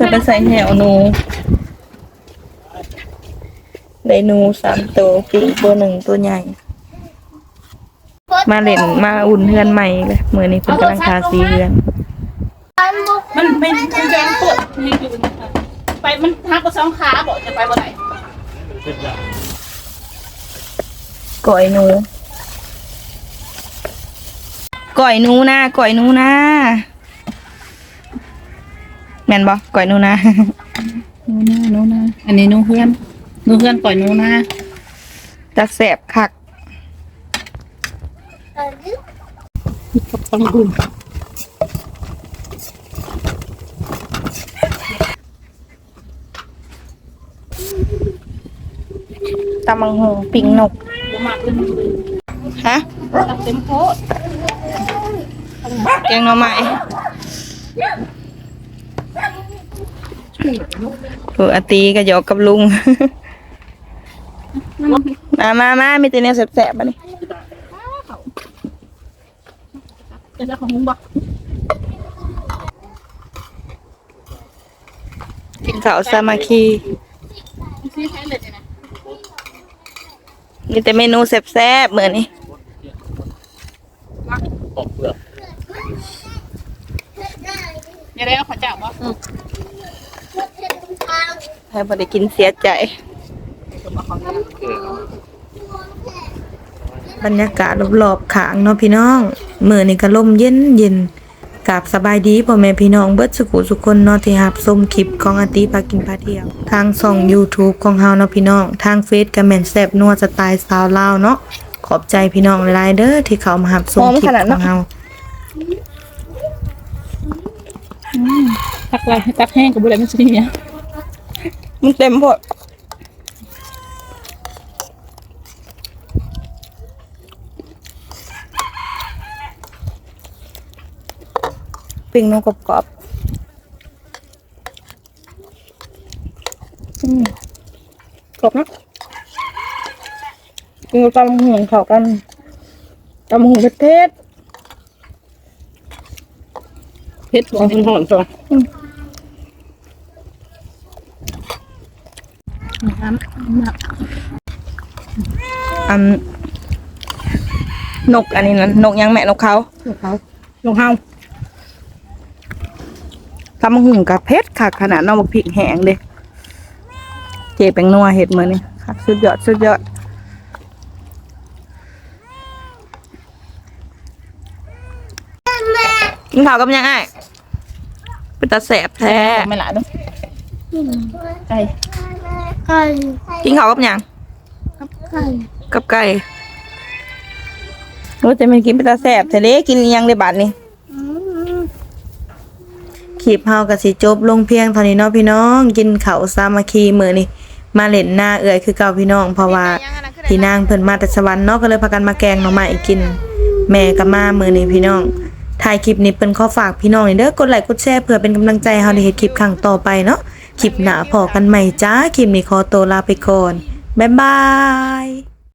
พื่อไปใส่แหวหนูได้หนูสามตัวปีกตัวหนึ่งตัวใหญ่ มาเล่นมาอุ่นเฮือนใหม่เลยมือนี้เป็นกำลังทาสีเฮือน มันเป็นมันแดงเปิดนี่อยู่นะคะไปมันทักกับสองขาบอกจะไปบ่ไหนก่อยหนูก่อยหนูนะก่อยหนูนะ แม่นบ่ก่อยหนูนะหนูนาหนูนาอันนี้หนูเพื่อนหนูเพื่อนปล่อยหนูนาจักแสบคักกับปังบุญตำมังหงปิงนกบ่มากขึ้นฮะตัดเต็มโพดแกงหน่อไม้ เอออาตีก็หยอกกับลุง มามามามีแต่แนวแสบๆมานี่จะได้ของมึงบ่กินข้าวสามัคคีซื้อแท้เลยเนี่ยนะมีแต่เมนูแสบๆเหมือนนี่อย่าได้เอาข้าวเจ้าบ่ ให้บ่ได้กินเสียใจ บรรยากาศรอบๆขางเนาะพี่น้องมื้อนี้ก็ลมเย็นเย็นๆกับสบายดีพ่อแม่พี่น้องเบิดสุขุสุคนเนาะที่รับชมคลิปของอาติพากินพาเที่ยว ทางช่อง YouTube ของเฮาเนาะพี่น้อง ทางเฟซก็แม่นแซ่บนัวสไตล์สาวลาวเนาะขอบใจพี่น้องหลายๆเด้อที่เข้ามารับชมคลิปของเฮาตักไรตักแห้งกับบุหรี่มันสิเนี่ย มันเต็มหมดปิ้งนกกรอบๆอืมกรอบนะกินกับตำหูเขากันตำหูเผ็ดเพชรบ่มันหอนจ้ะน้ำน้ำ ๆ อันนกอันนี้นะนกยังแม่นกเขาลูกเขาลูกเฮาตำหุ่งกับเพชรค่ะขนาดน้องบักพริกแห้งเด้เจแปงนัวเห็ดมือนี่ค่ะสุดยอดสุดยอดกินข้าวกับยังไงเป็นตาแสบแท้ไม่หลายเนาะ ไก่กินข้าวกับยังไก่กับไก่รู้จะเป็นกินเป็นตาแสบแต่เด้กินอิหยังในบาทนี่ขีบเฮากับสิจบลงเพียงเท่านี้เนาะพี่น้อง กินข้าวสามัคคีมื้อนี่มาเล่นหน้าเอื่อยคือเก่าพี่น้อง เพราะว่าพี่นางเพิ่นมาแต่สวรรค์เนาะก็เลยพากันมาแกงหน่อไม้กิน แม่ก็มามื้อนี้พี่น้องถ่ายคลิปนี้เพิ่นขอฝากพี่น้องนี่เด้อกดไลค์กดแชร์เพื่อเป็นกำลังใจให้เฮาได้เฮ็ดคลิปครั้งต่อไปเนาะ คลิปหน้าพอกันใหม่จ้า คลิปนี้ขอตัวลาไปก่อน บ๊ายบาย